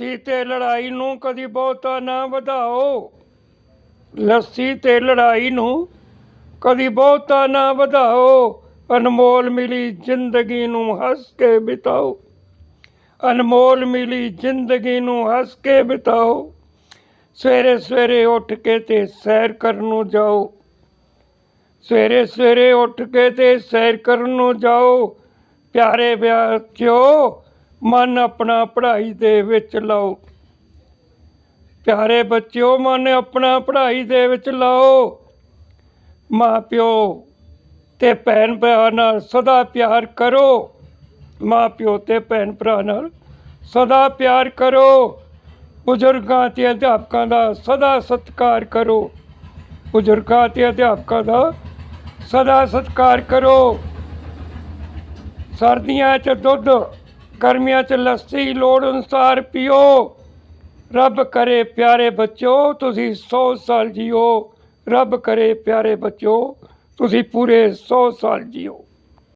ਲੱਸੀ ਤੇ ਲੜਾਈ ਨੂੰ ਕਦੀ ਬਹੁਤਾ ਨਾ ਵਧਾਓ। ਲੱਸੀ ਤੇ ਲੜਾਈ ਨੂੰ ਕਦੀ ਬਹੁਤਾ ਨਾ ਵਧਾਓ। ਅਨਮੋਲ ਮਿਲੀ ਜ਼ਿੰਦਗੀ ਨੂੰ ਹੱਸ ਕੇ ਬਿਤਾਓ। ਅਨਮੋਲ ਮਿਲੀ ਜ਼ਿੰਦਗੀ ਨੂੰ ਹੱਸ ਕੇ ਬਿਤਾਓ। ਸਵੇਰੇ ਸਵੇਰੇ ਉੱਠ ਕੇ ਤੇ ਸੈਰ ਕਰਨ ਨੂੰ ਜਾਓ। ਸਵੇਰੇ ਸਵੇਰੇ ਉੱਠ ਕੇ ਤੇ ਸੈਰ ਕਰਨ ਨੂੰ ਜਾਓ। ਪਿਆਰੇ ਬੱਚਿਓ ਮਨ ਆਪਣਾ ਪੜ੍ਹਾਈ ਦੇ ਵਿੱਚ ਲਾਓ। ਪਿਆਰੇ ਬੱਚਿਓ, ਮਨ ਆਪਣਾ ਪੜ੍ਹਾਈ ਦੇ ਵਿੱਚ ਲਾਓ। ਮਾਂ ਪਿਓ ਤੇ ਭੈਣ ਭਰਾ ਨਾਲ ਸਦਾ ਪਿਆਰ ਕਰੋ। ਮਾਂ ਪਿਓ ਤੇ ਭੈਣ ਭਰਾ ਨਾਲ ਸਦਾ ਪਿਆਰ ਕਰੋ। ਬਜ਼ੁਰਗਾਂ ਤੇ ਅਧਿਆਪਕਾਂ ਦਾ ਸਦਾ ਸਤਿਕਾਰ ਕਰੋ। ਬਜ਼ੁਰਗਾਂ ਤੇ ਅਧਿਆਪਕਾਂ ਦਾ ਸਦਾ ਸਤਿਕਾਰ ਕਰੋ। ਸਰਦੀਆਂ 'ਚ ਦੁੱਧ ਗਰਮੀਆਂ 'ਚ ਲੱਸੀ ਲੋੜ ਅਨੁਸਾਰ ਪੀਓ। ਰੱਬ ਕਰੇ ਪਿਆਰੇ ਬੱਚੋ ਤੁਸੀਂ 100 ਸਾਲ ਜੀਓ। ਰੱਬ ਕਰੇ ਪਿਆਰੇ ਬੱਚੋ ਤੁਸੀਂ ਪੂਰੇ 100 ਸਾਲ ਜੀਓ।